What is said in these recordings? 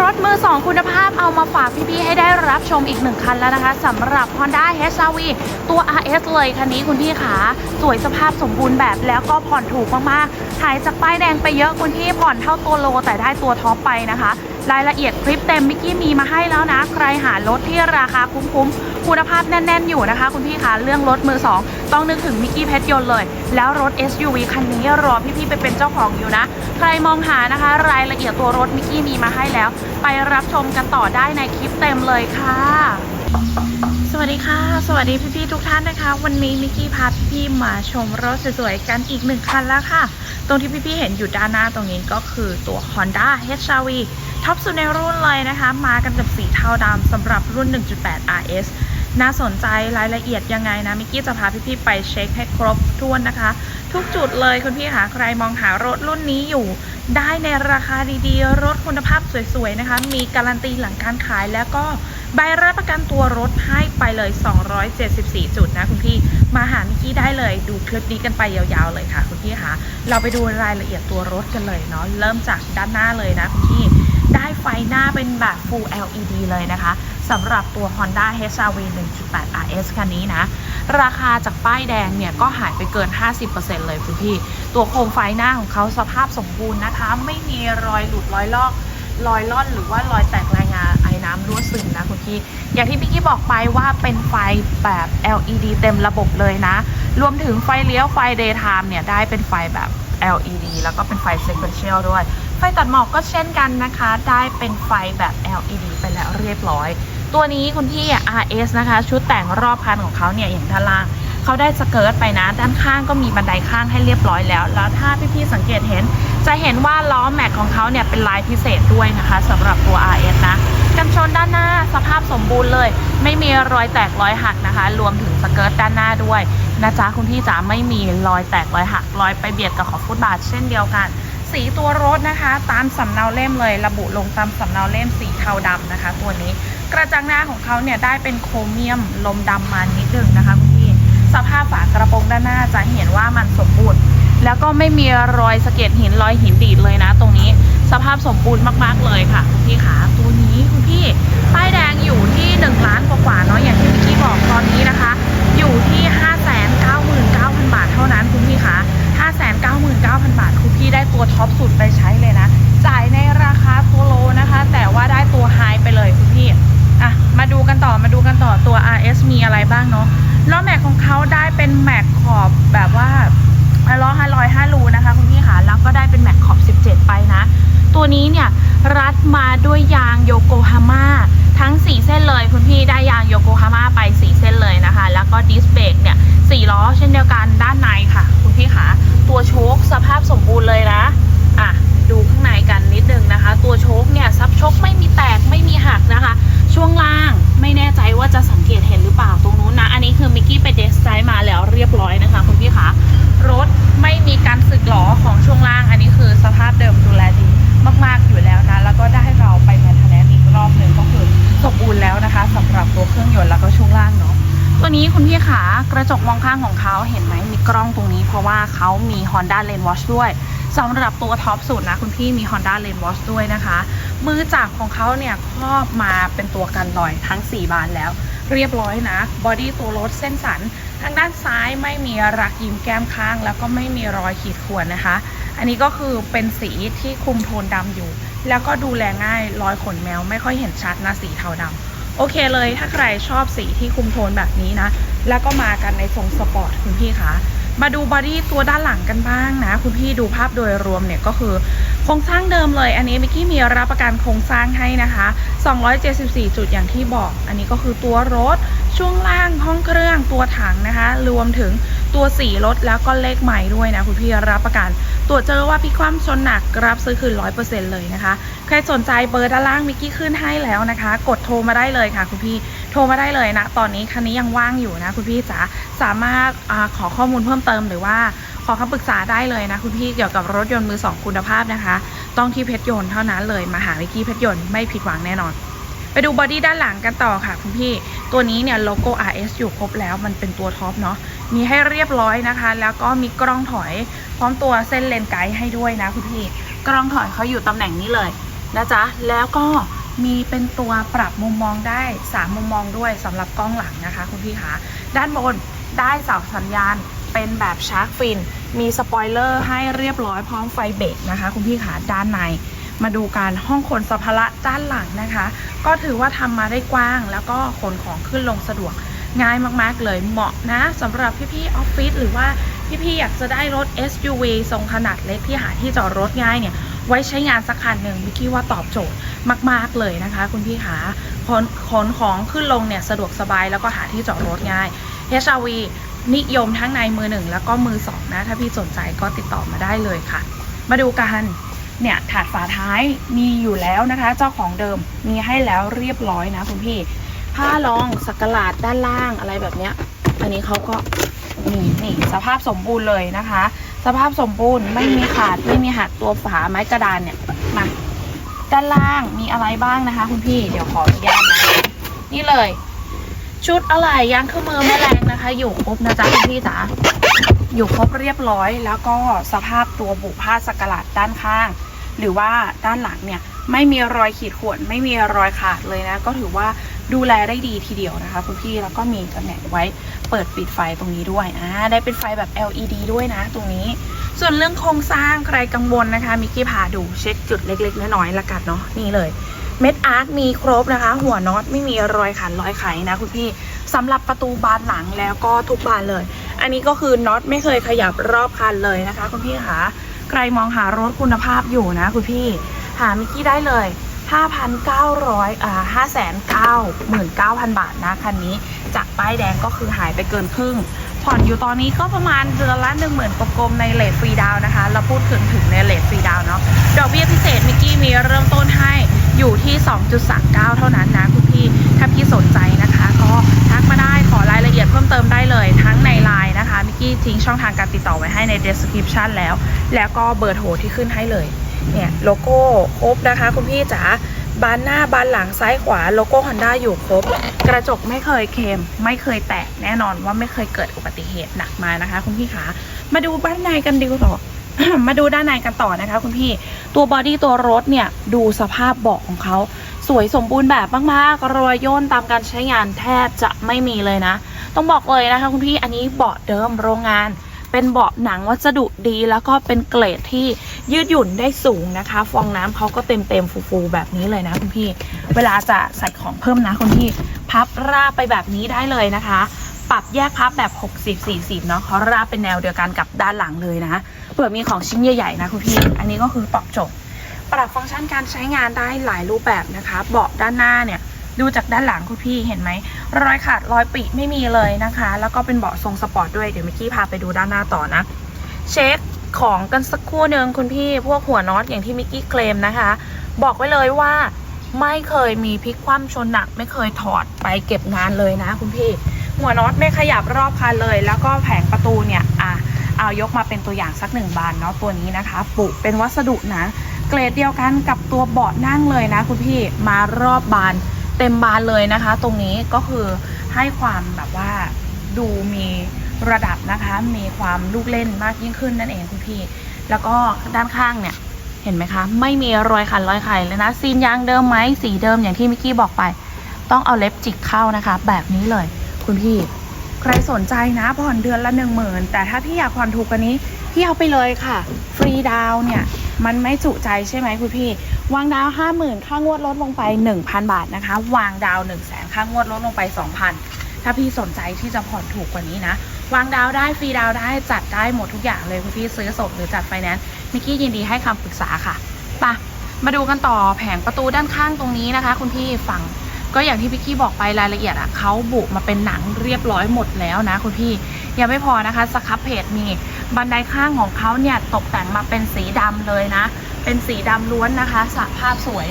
รถมือสองคุณภาพเอามาฝากพี่ๆให้ได้รับชมอีกหนึ่งคันแล้วนะคะสำหรับ Honda HRV ตัว RS เลยคันนี้คุณพี่ขาสวยสภาพสมบูรณ์แบบแล้วก็ผ่อนถูกมากๆหายจากป้ายแดงไปเยอะคุณพี่ผ่อนเท่าตัวโล แต่ได้ตัวท็อปไปนะคะ รายละเอียดคลิปเต็มมิกกี้มีมาให้แล้วนะ ใครหารถที่ราคาคุ้มๆ คุณภาพแน่น ๆ อยู่นะคะ คุณพี่คะเรื่องรถมือ2ต้องนึกถึงมิกกี้เพชรยนต์เลย แล้วรถ SUV คันนี้รอพี่ๆไปเป็นเจ้าของอยู่นะ ใครมองหานะคะ รายละเอียดตัวรถมิกกี้มีมาให้แล้ว ไปรับชมกันต่อได้ในคลิปเต็มเลยค่ะ สวัสดีค่ะ สวัสดีพี่ๆทุกท่านนะคะ วันนี้มิกกี้พาพี่ๆมาชมรถสวยๆกันอีกหนึ่งคันแล้วค่ะ ตรงที่พี่ๆเห็นอยู่ด้านหน้าตรงนี้ก็คือตัว Honda HRV ท็อปสุดในรุ่นเลยนะคะ มากันกับสีเทาดำสำหรับรุ่น 1.8 RS น่าสนใจรายละเอียดยังไงนะมิกกี้จะพาพี่ๆไปเช็คให้ครบถ้วนนะคะ ทุกจุดเลยคุณพี่คะใครมองหารถรุ่นนี้อยู่ ได้ในราคาดีๆ รถคุณภาพสวยๆนะคะ มีการันตีหลังการขายแล้วก็ใบรับประกันตัวรถให้ไปเลย 274 จุดนะคุณพี่มาหามิกกี้ได้เลยดูคลิปนี้กันไปยาวๆเลยค่ะ คุณพี่คะเราไปดูรายละเอียดตัวรถกันเลยเนาะเริ่มจากด้านหน้าเลยนะคุณพี่ได้ไฟหน้าเป็นแบบ Full LED เลยนะคะ สำหรับตัว Honda HRV 1.8 RS คันนี้นะ ราคาจากป้ายแดงเนี่ย ก็หายไปเกิน 50%เลยคุณพี่ ตัวโครงไฟหน้าของเขาสภาพสมบูรณ์นะคะ ไม่มีรอยหลุดรอยลอกรอยล่อนหรือว่ารอยแตกรายงานไอ้น้ำรั่วซึมนะคุณพี่ อย่างที่พี่กี้บอกไปว่าเป็นไฟแบบ LED เต็มระบบเลยนะ รวมถึงไฟเลี้ยวไฟ daytime เนี่ย ได้เป็นไฟแบบ LED แล้วก็เป็นไฟ sequential ด้วย ฟตัดหมอกก็เช่นกันนะคะ ได้เป็นไฟแบบ LED ไปแล้วเรียบร้อย ตัวนี้คุณพี่ RS นะคะ ชุดแต่งรอบคันของเขาเนี่ยอย่างด้านล่างเขาได้สเกิร์ตไปนะ ด้านข้างก็มีบันไดข้างให้เรียบร้อยแล้ว แล้วถ้าพี่ๆสังเกตเห็น จะเห็นว่าล้อแม็กของเขาเนี่ยเป็นลายพิเศษด้วยนะคะสำหรับตัว RS นะกันชนด้านหน้าสภาพสมบูรณ์เลย ไม่มีรอยแตกรอยหักนะคะ รวมถึงสเกิร์ตด้านหน้าด้วยนะจ๊ะคุณพี่จ๋าไม่มีรอยแตกรอยหักรอยไปเบียดกับขอบฟุตบาทเช่นเดียวกัน สีตัวรถนะคะ ตามสำเนาเล่มเลย ระบุลงตามสำเนาเล่มสีเทาดำนะคะ ตัวนี้กระจังหน้าของเขาเนี่ยได้เป็นโครเมียมลมดำมานิดนึงนะคะคุณพี่สภาพฝากระโปรงด้านหน้าจะเห็นว่ามันสมบูรณ์แล้วก็ไม่มีรอยสะเก็ดหินรอยหินดีดเลยนะ ตรงนี้สภาพสมบูรณ์มากๆเลยค่ะคุณพี่ขาตัวนี้คุณพี่ป้ายแดงอยู่ที่1ล้านกว่าๆเนาะอย่างที่พี่กี้บอกตอนนี้นะคะ อยู่ที่ 599,000 บาทเท่านั้นคุณพี่คะ599,000 บาท ได้ตัวท็อปสุดไปใช้เลยนะ จ่ายในราคาตัวโลนะคะ แต่ว่าได้ตัวไฮไปเลยคุณพี่อะมาดูกันต่อมาดูกันต่อตัว RS มีอะไรบ้างเนาะล้อแม็กของเขาได้เป็นแม็กขอบแบบว่าล้อห้าร้อยห้ารูนะคะคุณพี่ค่ะแล้วก็ได้เป็นแม็กขอบ 17 ไปนะ ตัวนี้เนี่ยรัดมาด้วยยางโยโกฮาม่าทั้ง 4 เส้นเลยคุณพี่ได้ยางโยโกฮาม่าไป 4 เส้นเลยนะคะ แล้วก็ดิสเบรกเนี่ย4ล้อเช่นเดียวกันด้านในค่ะ คุณพี่ค่ะ นี้คุณพี่ขากระจกมองข้างของเขาเห็นไหมมีกล้องตรงนี้ เพราะว่าเขามี Honda Lane Watch ด้วยสำหรับตัวท็อปสุดนะคุณพี่มี Honda Lane Watch ด้วยนะคะ มือจับของเขาเนี่ยครอบมาเป็นตัวกันรอยทั้ง 4 บานแล้ว เรียบร้อยนะบอดี้ตัวรถเส้นสัน ทางด้านซ้ายไม่มีรักยิ้มแก้มข้าง แล้วก็ไม่มีรอยขีดข่วนนะคะ อันนี้ก็คือเป็นสีที่คุมโทนดำอยู่ แล้วก็ดูแลง่ายรอยขนแมวไม่ค่อยเห็นชัดนะสีเทาดำ โอเคเลยถ้าใครชอบสีที่คุมโทนแบบนี้นะ แล้วก็มากันในทรงสปอร์ตคุณพี่คะมาดูบอดี้ตัวด้านหลังกันบ้างนะ คุณพี่ดูภาพโดยรวมเนี่ยก็คือโครงสร้างเดิมเลย อันนี้มิกกี้มีรับประกันโครงสร้างให้นะคะ 274 จุดอย่างที่บอก อันนี้ก็คือตัวรถ ช่วงล่างห้องเครื่องตัวถังนะคะ รวมถึงตัวสีรถแล้วก็เลขใหม่ด้วยนะ คุณพี่รับประกัน ตรวจเจอว่าพี่ความชนหนักรับซื้อคืนร้อยเปอร์เซ็นต์เลยนะคะ ครสนใจเบอร์ด้านล่างมิกกี้ขึ้นให้แล้วนะคะ กดโทรมาได้เลยค่ะคุณพี่โทรมาได้เลยนะตอนนี้คันนี้ยังว่างอยู่นะคุณพี่จ๋าสามารถอขอข้อมูลเพิ่มเติมหรือว่าขอคำปรึกษาได้เลยนะคุณพี่เกี่ยวกับรถยนต์มือสองคุณภาพนะคะ ต้องที่เพชรยนต์เท่านั้นเลยมาหามิกกี้เพชรยนต์ไม่ผิดหวังแน่นอนไปดูบอดี้ด้านหลังกันต่อค่ะคุณพี่ ตัวนี้เนี่ยโลโก้ RS อยู่ครบแล้วมันเป็นตัวท็อปเนาะ มีให้เรียบร้อยนะคะ แล้วก็มีกล้องถอย พร้อมตัวเส้นเลนไกด์ให้ด้วยนะคุณพี่ กล้องถอยเขาอยู่ตำแหน่งนี้เลย นะจ๊ะ แล้วก็มีเป็นตัวปรับมุมมองได้ 3 มุมมองด้วยสำหรับกล้องหลังนะคะคุณพี่คะด้านบนได้เสาสัญญาณเป็นแบบชาร์กฟิน มีสปอยเลอร์ให้เรียบร้อยพร้อมไฟเบรกนะคะ คุณพี่คะด้านใน มาดูการห้องขนสัมภาระด้านหลังนะคะ ก็ถือว่าทำมาได้กว้าง แล้วก็ขนของขึ้นลงสะดวกง่ายมากๆเลยเหมาะนะสำหรับพี่ๆออฟฟิศหรือว่าพี่ๆอยากจะได้รถ SUV ทรงขนาดเล็กที่หาที่จอดรถง่ายเนี่ย ไว้ใช้งานสักคันหนึ่งมิกกี้ว่าตอบโจทย์มาก ๆ เลยนะคะ คุณพี่ขาขนขนของขึ้นลงเนี่ยสะดวกสบายแล้วก็หาที่จอดรถง่าย HRV นิยมทั้งในมือหนึ่งแล้วก็มือสองนะ ถ้าพี่สนใจก็ติดต่อมาได้เลยค่ะ มาดูกันเนี่ยถาดฝาท้ายมีอยู่แล้วนะคะ เจ้าของเดิมมีให้แล้วเรียบร้อยนะคุณพี่ผ้ารองสักหลาดด้านล่างอะไรแบบเนี้ย อันนี้เขาก็นี่นี่สภาพสมบูรณ์เลยนะคะ สภาพสมบูรณ์ไม่มีขาดไม่มีหักตัวฝาไม้กระดานเนี่ยมาด้านล่างมีอะไรบ้างนะคะ คุณพี่เดี๋ยวขออนุญาตนะนี่เลย ชุดอะไรยางเครื่องมือแม่แรงนะคะ อยู่ครบนะจ๊ะคุณพี่จ๋าอยู่ครบเรียบร้อย แล้วก็สภาพตัวบุผ้าสกกะหลาดด้านข้าง หรือว่าด้านหลังเนี่ยไม่มีรอยขีดข่วนไม่มีรอยขาดเลยนะ ก็ถือว่า ดูแลได้ดีทีเดียวนะคะคุณพี่แล้วก็มีตำแหน่งไว้เปิดปิดไฟตรงนี้ด้วยอ่าได้เป็นไฟแบบ LED ด้วยนะตรงนี้ ส่วนเรื่องโครงสร้างใครกังวลนะคะมิกกี้พาดูเช็คจุดเล็ก ๆ น้อยๆละกันเนาะนี่เลยเม็ดอาร์คมีครบนะคะ หัวน็อตไม่มีรอยขันรอยไขนะคุณพี่สำหรับประตูบานหลังแล้วก็ทุกบานเลย อันนี้ก็คือน็อตไม่เคยขยับรอบคันเลยนะคะ คุณพี่คะใครมองหารถคุณภาพอยู่นะคุณพี่หามิกกี้ได้เลย 5,900อ่า599,000 บาทนะคันนี้ จากป้ายแดงก็คือหายไปเกินครึ่ง ผ่อนอยู่ตอนนี้ก็ประมาณเดือนละ1 0,000กลมๆในเลทฟรีดาวนะคะ เราพูดถึงถึงในเลทฟรีดาวเนาะ ดอกเบี้ยพิเศษมิกกี้มีเริ่มต้นให้อยู่ที่ 2.39 เท่านั้นนะคุณพี่ ถ้าพี่สนใจนะคะ ก็ทักมาได้ขอรายละเอียดเพิ่มเติมได้เลยทั้งในไลน์นะคะมิกกี้ทิ้งช่องทางการติดต่อไว้ให้ใน description แล้ว แล้วก็เบอร์โทรที่ขึ้นให้เลย เนี่ยโลโก้ครบนะคะ คุณพี่จ๋าบานหน้าบานหลังซ้ายขวาโลโก้ Honda อยู่ครบ กระจกไม่เคยเค็มไม่เคยแตกแน่นอนว่าไม่เคยเกิดอุบัติเหตุหนักมานะคะ คุณพี่ขามาดูด้านในกันดีกว่ามาดูด้านในกันต่อนะคะ คุณพี่ตัวบอดี้ตัวรถเนี่ยดูสภาพเบาะของเขาสวยสมบูรณ์แบบมากๆรอยย่นตามการใช้งานแทบจะไม่มีเลยนะ ต้องบอกเลยนะคะ คุณพี่อันนี้เบาะเดิมโรงงาน เป็นเบาะหนังวัสดุดีแล้วก็เป็นเกรดที่ยืดหยุ่นได้สูงนะคะ ฟองน้ำเขาก็เต็มเต็มฟูๆแบบนี้เลยนะคุณพี่ เวลาจะใส่ของเพิ่มนะคุณพี่ พับราบไปแบบนี้ได้เลยนะคะ ปรับแยกพับแบบ 60 40เนาะเขาราบเป็นแนวเดียวกันกับด้านหลังเลยนะเผื่อมีของชิ้นใหญ่ๆนะคุณพี่ อันนี้ก็คือตอบโจทย์ปรับฟังก์ชันการใช้งานได้หลายรูปแบบนะคะ เบาะด้านหน้าเนี่ย ดูจากด้านหลังคุณพี่เห็นไหมรอยขาดรอยปริไม่มีเลยนะคะ แล้วก็เป็นเบาะทรงสปอร์ตด้วยเดี๋ยวมิกกี้พาไปดูด้านหน้าต่อนะ เช็คของกันสักครู่หนึ่งคุณพี่พวกหัวน็อตอย่างที่มิกกี้เคลมนะคะ บอกไว้เลยว่าไม่เคยมีพลิกคว่ำชนหนัก ไม่เคยถอดไปเก็บงานเลยนะคุณพี่ หัวน็อตไม่ขยับรอบคันเลย แล้วก็แผงประตูเนี่ยอะเอายกมาเป็นตัวอย่างสักหนึ่งบานเนาะตัวนี้นะคะปุเป็นวัสดุนะ เกรดเดียวกันกับตัวเบาะนั่งเลยนะคุณพี่มารอบบาน เต็มบานเลยนะคะ ตรงนี้ก็คือให้ความแบบว่าดูมีระดับนะคะ มีความลูกเล่นมากยิ่งขึ้นนั่นเองคุณพี่ แล้วก็ด้านข้างเนี่ยเห็นไหมคะ ไม่มีรอยขันรอยไข่เลยนะซีนยางเดิมไหมสีเดิมอย่างที่มิกกี้บอกไป ต้องเอาเล็บจิกเข้านะคะ แบบนี้เลย คุณพี่ ใครสนใจนะผ่อนเดือนละหนึ่งหมื่นแต่ถ้าพี่อยากผ่อนถูกกว่านี้พี่เอาไปเลยค่ะ ฟรีดาวเนี่ย มันไม่จุใจใช่ไหมคุณพี่ วางดาวห้าหมื่นค่างวดลดลงไป1,000บาทนะคะ วางดาว1นึ่งแสนค่างวดลดลงไป2,000ถ้าพี่สนใจที่จะผ่อนถูกกว่านี้นะ วางดาวได้ฟรีดาวได้จัดได้หมดทุกอย่างเลยคุณพี่ซื้อสดหรือจัดไฟแนนซ์มิกกี้ยินดีให้คำปรึกษาค่ะไปะมาดูกันต่อแผงประตูด้านข้างตรงนี้นะคะ คุณพี่ฝั่งก็อย่างที่พี่กี้บอกไปรายละเอียดอะเขาบุมาเป็นหนังเรียบร้อยหมดแล้วนะคุณพี่ยังไม่พอนะคะสครับเพจมีบันไดข้างของเขาเนี่ยตกแต่งมาเป็นสีดำเลยนะ เป็นสีดำล้วนนะคะสภาพสวย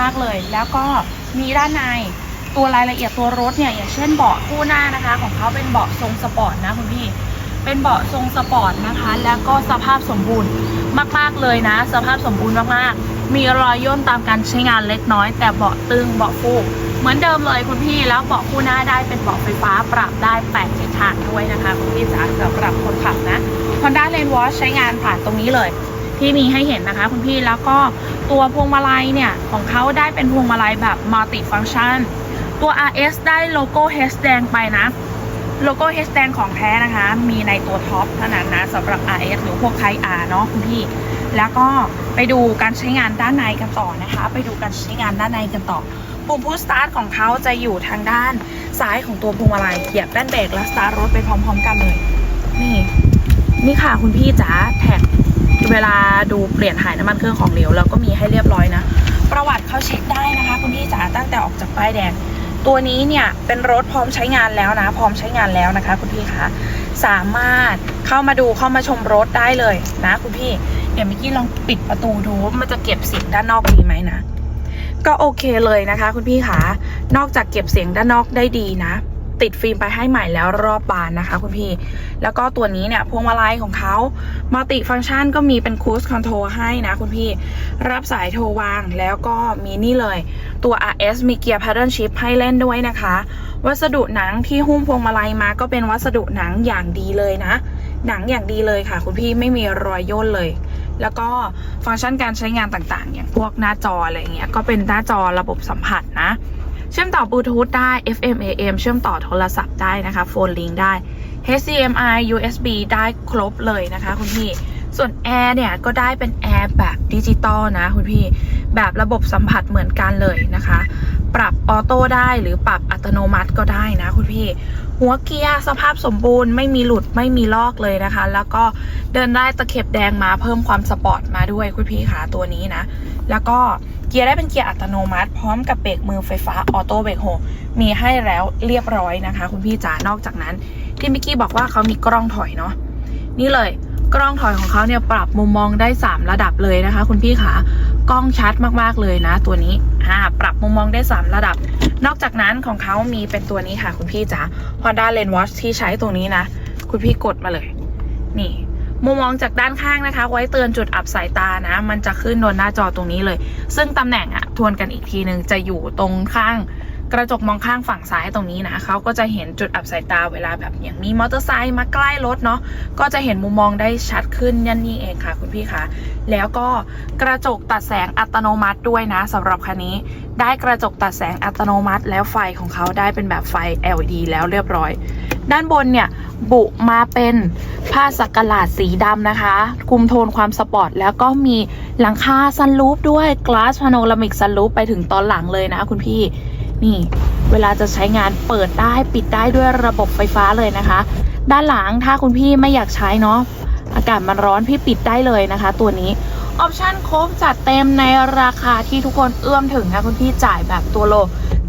มากๆเลย แล้วก็มีด้านในตัวรายละเอียดตัวรถเนี่ยอย่างเช่นเบาะคู่หน้านะคะ ของเขาเป็นเบาะทรงสปอร์ตนะคุณพี่เป็นเบาะทรงสปอร์ตนะคะ แล้วก็สภาพสมบูรณ์มากๆเลยนะ สภาพสมบูรณ์มากๆ มีรอยย่นตามการใช้งานเล็กน้อย แต่เบาะตึงเบาะฟูกเหมือนเดิมเลยคุณพี่แล้วเบาะคู่หน้าได้เป็นเบาะไฟฟ้าปรับได้8ทิศทางด้วยนะคะคุณพี่จ๋าสำหรับคนขับนะ Honda Lane Watch ใช้งานผ่านตรงนี้เลย ที่มีให้เห็นนะคะคุณพี่แล้วก็ตัวพวงมาลัยเนี่ยของเขาได้เป็นพวงมาลัยแบบมัลติฟังชันตัว RS ได้โลโก้ H แดงไปนะโลโก้ H แดงของแท้นะคะ มีในตัวท็อปเท่านั้นนะสำหรับ RS หรือพวกไท R เนาะคุณพี่ แล้วก็ไปดูการใช้งานด้านในกันต่อนะคะ ไปดูการใช้งานด้านในกันต่อปุ่มพุชสตาร์ทของเขาจะอยู่ทางด้านซ้ายของตัวพวงมาลัยเหยียบด้านเบรกและสตาร์ทรถไปพร้อม ๆ กันเลย นี่ นี่ค่ะคุณพี่จ๋าแท็ก เวลาดูเปลี่ยนถ่ายน้ำมันเครื่องของเหลวเราก็มีให้เรียบร้อยนะ ประวัติเขาเช็คได้นะคะคุณพี่จ๋าตั้งแต่ออกจากป้ายแดง ตัวนี้เนี่ยเป็นรถพร้อมใช้งานแล้วนะ พร้อมใช้งานแล้วนะคะ คุณพี่คะสามารถเข้ามาดูเข้ามาชมรถได้เลยนะคุณพี่เดี๋ยวมิกกี้ลองปิดประตูดูว่ามันจะเก็บเสียงด้านนอกดีไหมนะ ก็โอเคเลยนะคะ คุณพี่คะนอกจากเก็บเสียงด้านนอกได้ดีนะ ติดฟิล์มไปให้ใหม่แล้วรอบบานนะคะคุณพี่ แล้วก็ตัวนี้เนี่ยพวงมาลัยของเขามัลติฟัง c t ชันก็มีเป็นคูสคอนโทรให้นะคุณพี่ รับสายโทรวางแล้วก็มีนี่เลย ตัว RS มีเกียร์ paddle shift ให้เล่นด้วยนะคะ วัสดุหนังที่หุ้มพวงมาลัยมาก็เป็นวัสดุหนังอย่างดีเลยนะ หนังอย่างดีเลยค่ะ คุณพี่ไม่มีรอยย่นเลยแล้วก็ฟังก์ชันการใช้งานต่างๆ อย่างพวกหน้าจออะไรเงี้ยก็เป็นหน้าจอระบบสัมผัสนะ เชื่อมต่อบลูทูธได้ FM AM เชื่อมต่อโทรศัพท์ได้นะคะโฟนลิงได้ HDMI USB ได้ครบเลยนะคะ คุณพี่ ส่วนแอร์เนี่ยก็ได้เป็นแอร์แบบดิจิตอลนะคุณพี่ แบบระบบสัมผัสเหมือนกันเลยนะคะ ปรับออโต้ได้หรือปรับอัตโนมัติก็ได้นะคุณพี่ หัวเกียร์สภาพสมบูรณ์ไม่มีหลุดไม่มีลอกเลยนะคะ แล้วก็เดินได้ตะเข็บแดงมาเพิ่มความสปอร์ตมาด้วยคุณพี่ขาตัวนี้นะ แล้วก็เกียร์ได้เป็นเกียร์อัตโนมัติ พร้อมกับเบรกมือไฟฟ้าออโต้เบรกโฮมีให้แล้วเรียบร้อยนะคะ คุณพี่จ๋านอกจากนั้นที่มิกกี้บอกว่าเขามีกล้องถอยเนาะนี่เลย กล้องถอยของเขาเนี่ยปรับมุมมองได้ 3 ระดับเลยนะคะ คุณพี่ขากล้องชัดมากๆเลยนะ ตัวนี้อ่าปรับมุมมองได้ 3 ระดับ นอกจากนั้นของเขามีเป็นตัวนี้ค่ะ คุณพี่จ๋า Honda Lane Watch ที่ใช้ตรงนี้นะ คุณพี่กดมาเลย นี่มุมมองจากด้านข้างนะคะ ไว้เตือนจุดอับสายตานะ มันจะขึ้นบนหน้าจอตรงนี้เลย ซึ่งตำแหน่งอะทวนกันอีกทีหนึ่งจะอยู่ตรงข้าง กระจกมองข้างฝั่งซ้ายตรงนี้นะเขาก็จะเห็นจุดอับสายตาเวลาแบบอย่างมีมอเตอร์ไซค์มาใกล้รถเนาะก็จะเห็นมุมมองได้ชัดขึ้นยันนี่เองค่ะ คุณพี่คะแล้วก็กระจกตัดแสงอัตโนมัติด้วยนะสำหรับคันนี้ ได้กระจกตัดแสงอัตโนมัติ แล้วไฟของเขาได้เป็นแบบไฟ LED แล้วเรียบร้อย ด้านบนเนี่ยบุมาเป็นผ้าสักหลาดสีดำนะคะ คุมโทนความสปอร์ต แล้วก็มีหลังคาซันรูฟด้วย glass panoramic sunroof ไปถึงตอนหลังเลยนะคุณพี่ นี่ เวลาจะใช้งานเปิดได้ปิดได้ด้วยระบบไฟฟ้าเลยนะคะ ด้านหลังถ้าคุณพี่ไม่อยากใช้เนาะอากาศมันร้อนพี่ปิดได้เลยนะคะ ตัวนี้ออปชั่นครบจัดเต็มในราคาที่ทุกคนเอื้อมถึงนะคุณพี่จ่ายแบบตัวโล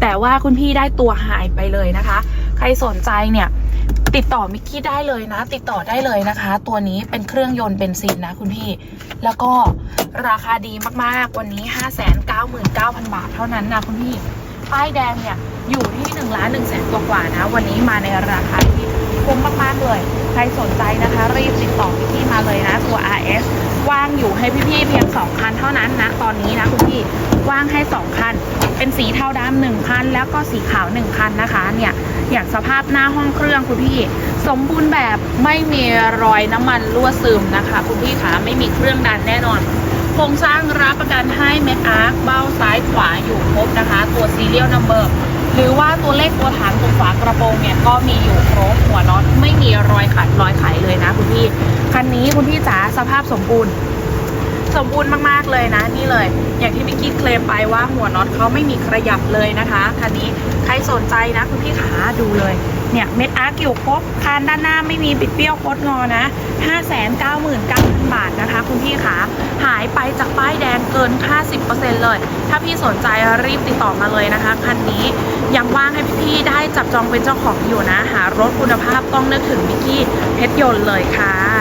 แต่ว่าคุณพี่ได้ตัวหายไปเลยนะคะ ใครสนใจเนี่ยติดต่อมิกกี้ได้เลยนะ ติดต่อได้เลยนะคะ ตัวนี้เป็นเครื่องยนต์เบนซินนะคุณพี่ แล้วก็ราคาดีมากๆวันนี้ 599,000 บาทเท่านั้นนะคุณพี่ ป้ายแดงเนี่ยอยู่ที่1ล้าน1แสนกว่านะ วันนี้มาในราคาที่คุ้มมากๆเลย ใครสนใจนะคะ รีบติดต่อพี่พี่มาเลยนะตัว RS ว่างอยู่ให้พี่ๆเพียง 2 คันเท่านั้นนะ ตอนนี้นะคุณพี่ว่างให้ 2 คัน เป็นสีเทาดำหนึ่งคัน แล้วก็สีขาวหนึ่งคันนะคะเนี่ยอย่างสภาพหน้าห้องเครื่องคุณพี่ สมบูรณ์แบบไม่มีรอยน้ำมันรั่วซึมนะคะ คุณพี่คะไม่มีเครื่องดันแน่นอน โครงสร้างรับประกันให้เม็ดอาร์คเบ้าซ้ายขวาอยู่ครบนะคะ ตัวซีเรียลนัมเบอร์หรือว่าตัวเลขตัวฐานตรงฝากระโปรงเนี่ยก็มีอยู่ครบหัวน็อตไม่มีรอยขัดรอยไขเลยนะคุณพี่คันนี้คุณพี่จ๋าสภาพสมบูรณ์สมบูรณ์มากๆเลยนะนี่เลย อย่างที่มิกกี้เคลมไปว่าหัวน็อตเขาไม่มีขยับเลยนะคะคันนี้ใครสนใจนะคุณพี่ขาดูเลย เนี่ยเม็ดอาร์คอยู่ครบคานด้านหน้าไม่มีบิดเบี้ยวโคดงอนะ 599,000 บาทนะคะ คุณพี่ขาหายไปจากป้ายแดงเกิน 50%เลย ถ้าพี่สนใจรีบติดต่อมาเลยนะคะ คันนี้ยังว่างให้พี่ๆได้จับจองเป็นเจ้าของอยู่นะ หารถคุณภาพต้องนึกถึงมิกกี้เพชรยนต์เลยค่ะ